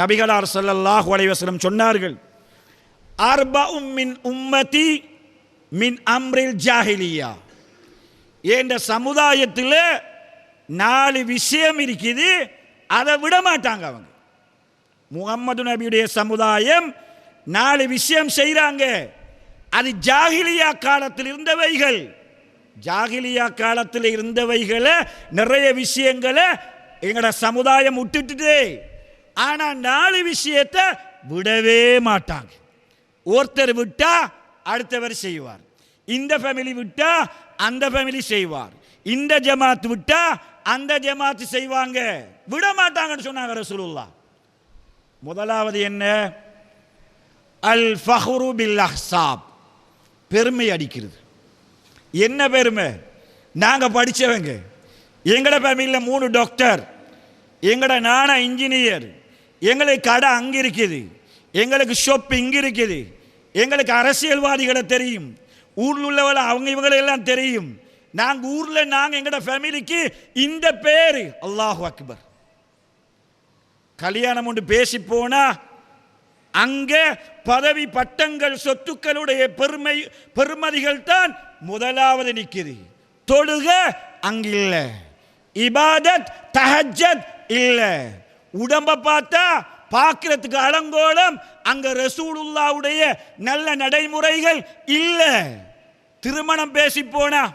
நபிகளார் ஸல்லல்லாஹு அலைஹி வஸல்லம் சொன்னார்கள் அர்பஉம் மின் உம்மதி மின் அம்ரில் ஜாஹிலியா. என்ற சமுதாயத்தில் நாலு விஷயம் இருக்குது அதை விட மாட்டாங்க அவங்க. முகம்மது நபியுடைய சமுதாயம் நாலு விஷயம் செய்கிறாங்க அது ஜாகிலியா காலத்தில் இருந்தவைகள். ஜாகிலியா காலத்தில் இருந்தவைகளை நிறைய விஷயங்களை எங்களோட சமுதாயம் விட்டுட்டுதே ஆனால் நாலு விஷயத்தை விடவே மாட்டாங்க. ஒருத்தர் விட்டா அடுத்தவர் செய்வார். இந்த ஃபேமிலி விட்டா அந்த ஃபேமிலி செய்வார். இந்த ஜமாத் விட்டா அந்த ஜமாத் செய்வாங்க. விட மாட்டாங்கன்னு சொன்னாங்க ரசூலுல்லா முதலாவது என்ன? அல் ஃபஹ்ரு பில் அஹ்சாப். பெருமை அடிக்கிறது. என்ன பெருமை? நாங்கள் படித்தவங்க எங்களோட ஃபேமிலியில் மூணு டாக்டர் எங்களோட நானா இன்ஜினியர் எங்களுக்கு கடை அங்கே இருக்குது. எங்களுக்கு ஷாப் இங்கே இருக்குது. எங்களுக்கு அரசியல்வாதிகளை தெரியும். ஊரில் உள்ளவள அவங்க இவங்களை எல்லாம் தெரியும். நாங்கள் ஊரில் நாங்கள் எங்களோட ஃபேமிலிக்கு இந்த பேர். அல்லாஹு அக்பர். கல்யாணம் ஒன்று பேசி போனால் அங்கே பதவி பட்டங்கள் சொத்துக்களுடைய பெருமை பெருமதிகள் தான் முதலாவது நிற்குது தொழுக அங்கில்லை இபாதத் தஹஜத் இல்லை. உடம்ப பார்த்தா பார்க்கறதுக்கு அலங்கோலம் அங்க ரசூலுல்லாவுடைய நல்ல நடைமுறைகள் இல்லை. திருமணம் பேசி போனா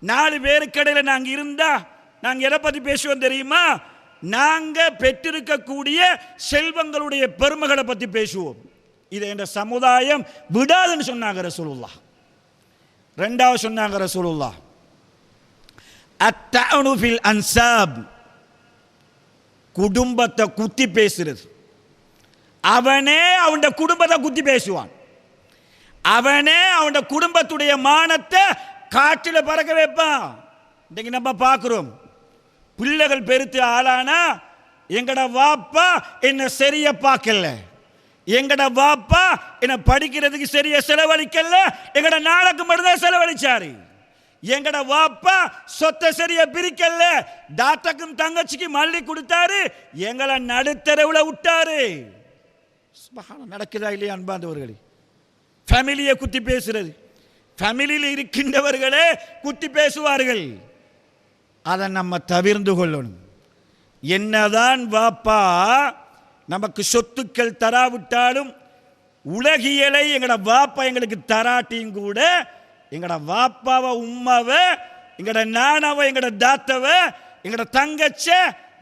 நாலு பேருக்கடையில் நாங்க இருந்தா நாங்க எதை பத்தி பேசுவோம் தெரியுமா? நாங்க பெற்றிருக்கக்கூடிய செல்வங்களுடைய பெருமைகளை பத்தி பேசுவோம். இதை என்ற சமுதாயம் விடாதுன்னு சொன்னாங்க ரசூலுல்லா. ரெண்டாவது சொன்னாங்க ரசூலுல்லா. அத்தஅனு அன்சாப். குடும்பத்தை குத்தி பேசுறது. அவனே அவன் குடும்பத்தை குத்தி பேசுவான். அவனே அவன் குடும்பத்துடைய மானத்தை காற்றில் பறக்க வைப்பான். இன்னைக்கு நம்ம பார்க்குறோம். பிள்ளைகள் பெருத்து ஆளானா எங்கட வாப்பா என்னை சரியா பார்க்கல. எங்கட வாப்பா என்னை படிக்கிறதுக்கு சரியா செலவழிக்கல. எங்கட நாளுக்கு மட்டும்தான் செலவழிச்சாரு. எங்கட வாப்பா சொத்தை சரியா பிரிக்கல தாத்தாக்கும் தங்கச்சிக்கு மல்லி கொடுத்தாரு எங்களை நடுத்தரவுல விட்டாரு. நடக்குதா இல்லையா அன்பாந்தவர்களே ஃபேமிலியை குத்தி பேசுறது. ஃபேமிலியில் இருக்கின்றவர்களே குத்தி பேசுவார்கள். அதை நம்ம தவிர்ந்து கொள்ளணும். என்னதான் வாப்பா நமக்கு சொத்துக்கள் தராவிட்டாலும் உலகியலை எங்கட வாப்பா எங்களுக்கு தராட்டியும் கூட எங்கட வாப்பாவை உம்மாவை எங்கட நானாவை எங்கட தாத்தவை எங்கட தங்கச்ச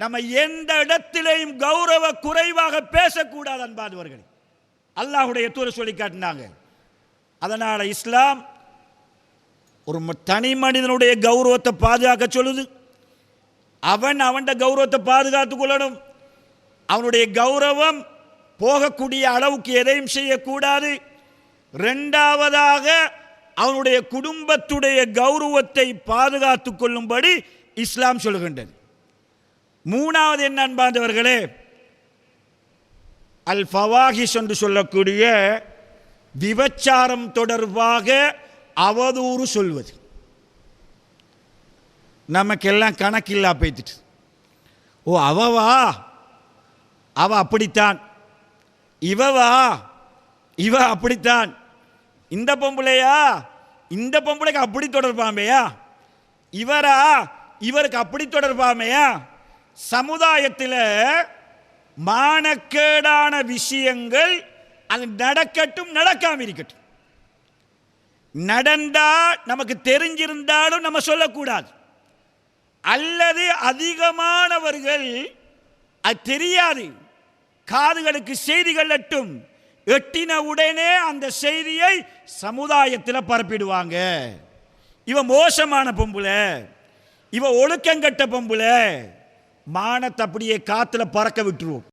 நம்ம எந்த இடத்திலையும் கௌரவ குறைவாக பேசக்கூடாது அன்பாதவர்கள் அல்லாஹுடைய தூர சொல்லி காட்டினாங்க. அதனால் இஸ்லாம் ஒரு தனி மனிதனுடைய கௌரவத்தை பாதுகாக்க சொல்லுது. அவன் அவன் கௌரவத்தை பாதுகாத்து கொள்ளணும் அவனுடைய கௌரவம் போகக்கூடிய அளவுக்கு எதையும் செய்யக்கூடாது. ரெண்டாவதாக அவனுடைய குடும்பத்துடைய கௌரவத்தை பாதுகாத்து கொள்ளும்படி இஸ்லாம் சொல்லுகின்றது மூணாவது என்ன அன்பார்ந்தவர்களே அல் ஃபவாஹிஸ் என்று சொல்லக்கூடிய விபச்சாரம் தொடர்பாக அவதூறு சொல்வது. நமக்கெல்லாம் கணக்கில்லா போய்த்துட்டு. ஓ அவவா? அவ அப்படித்தான். இவவா? இவ அப்படித்தான். இந்த பொம்பளையா? இந்த பொம்பளைக்கு அப்படி தொடர்பாமையா? இவரா? இவருக்கு அப்படி தொடர்பாமையா? சமுதாயத்தில் மானக்கேடான விஷயங்கள் அது நடக்கட்டும் நடக்காம இருக்கட்டும். நடந்தா நமக்கு தெரிஞ்சிருந்தாலும் நம்ம சொல்லக்கூடாது. அல்லது அதிகமானவர்கள் அது தெரியாது. காதுகளுக்கு செய்திகள் எட்டும் எட்டின உடனே அந்த செய்தியை சமுதாயத்தில் பரப்பிடுவாங்க. இவ மோசமான பொம்புல இவ ஒழுக்கங்கட்ட பொம்புல மானத்தை அப்படியே காற்றுல பறக்க விட்டுருவோம்.